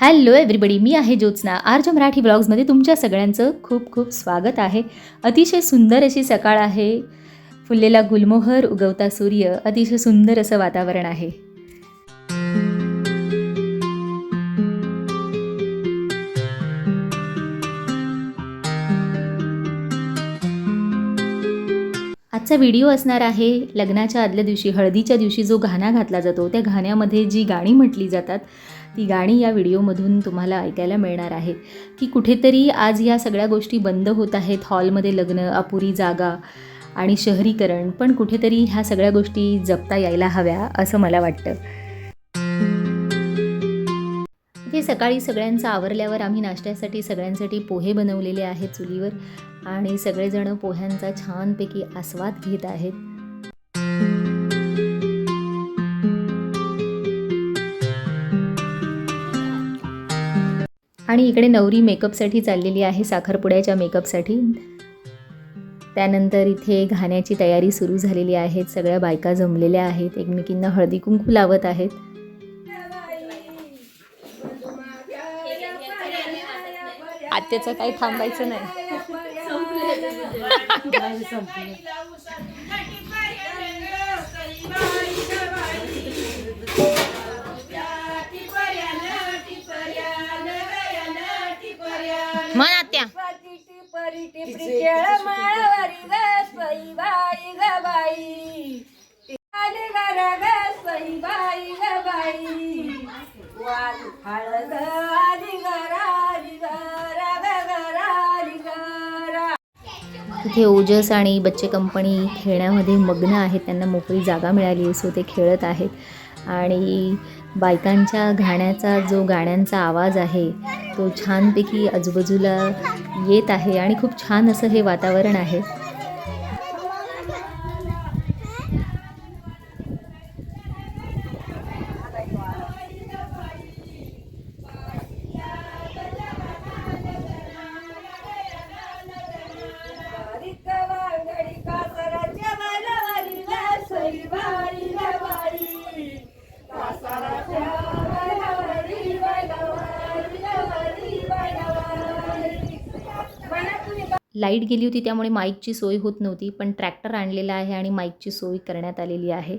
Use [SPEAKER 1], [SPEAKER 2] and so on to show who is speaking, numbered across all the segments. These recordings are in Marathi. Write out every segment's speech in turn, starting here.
[SPEAKER 1] हॅलो एव्हरीबडी मी आहे ज्योत्स्ना. आर्ज मराठी ब्लॉग्समध्ये तुमच्या सगळ्यांचं खूप खूप स्वागत आहे. अतिशय सुंदर अशी सकाळ आहे. फुललेला गुलमोहर उगवता सूर्य. अतिशय सुंदर असं वातावरण आहे. आजचा व्हिडिओ असणार आहे लग्नाच्या आदल्या दिवशी हळदीच्या दिवशी जो गाणा घातला जातो त्या गाण्यामध्ये जी गाणी म्हटली जातात ती गाणी या व्हिडिओमधून तुम्हाला ऐकायला मिळणार आहे. की कुठेतरी आज या सगळ्या गोष्टी बंद होत आहेत हॉलमध्ये लग्न अपुरी जागा आणि शहरीकरण पण कुठेतरी ह्या सगळ्या गोष्टी जपता यायला हव्या असं मला वाटतं. सकाळी सगळ्यांचं आवरल्यावर आम्ही नाश्त्यासाठी सगळ्यांसाठी पोहे बनवलेले आहेत चुलीवर. आणि सगळेजण पोह्यांचा छानपैकी आस्वाद घेत आहेत. आणि इकडे नवरी मेकअपसाठी चाललेली आहे साखरपुड्याच्या मेकअपसाठी. त्यानंतर इथे घाण्याची तयारी सुरू झालेली आहे. सगळ्या बायका जमलेल्या आहेत. एकमेकींना हळदी कुंकू लावत आहेत. आत्याचं काही थांबायचं नाही.
[SPEAKER 2] म्हण आत्या.
[SPEAKER 3] बाई
[SPEAKER 1] तिथे ओजस आणि बच्चे कंपनी खेळण्यामध्ये मग्न आहेत. त्यांना मोकळी जागा मिळाली सो ते खेळत आहेत. आणि बायकांच्या गाण्याचा जो गाण्यांचा आवाज आहे तो छानपैकी आजूबाजूला येत आहे आणि खूप छान असं हे वातावरण आहे. लाइट गेली होती त्यामुळे माईकची सोय होत नव्हती पण ट्रॅक्टर आणलेला आहे आणि माईकची सोय करण्यात आलेली आहे.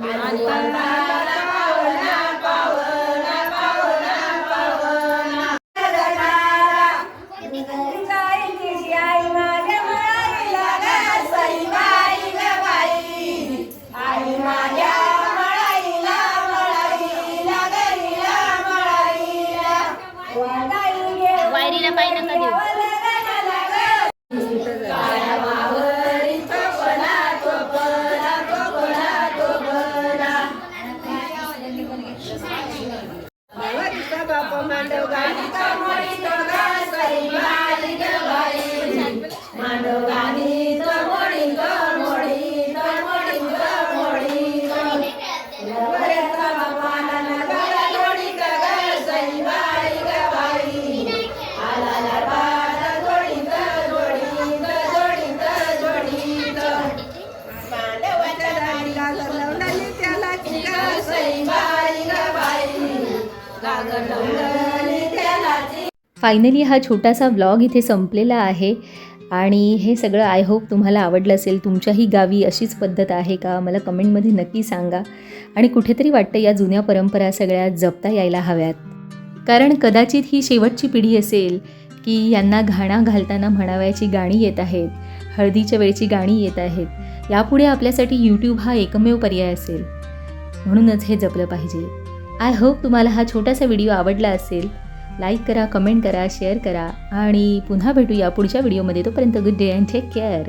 [SPEAKER 2] वायरीला
[SPEAKER 1] फायनली हा छोटासा व्लॉग इथे संपलेला आहे. आणि हे सगळं आय होप तुम्हाला आवडलं असेल. तुमच्याही गावी अशीच पद्धत आहे का? मला कमेंटमध्ये नक्की सांगा. आणि कुठेतरी वाटतं या जुन्या परंपरा सगळ्या जपता यायला हव्यात. कारण कदाचित ही शेवटची पिढी असेल की यांना घाणा घालताना म्हणावयाची गाणी येत आहेत हळदीच्या वेळची गाणी येत आहेत. यापुढे आपल्यासाठी यूट्यूब हा एकमेव पर्याय असेल. म्हणूनच हे जपलं पाहिजे. आय होप तुम्हाला हा छोटासा व्हिडिओ आवडला असेल. लाईक करा कमेंट करा शेअर करा आणि पुन्हा भेटूया पुढच्या व्हिडिओमध्ये. तोपर्यंत good day and take care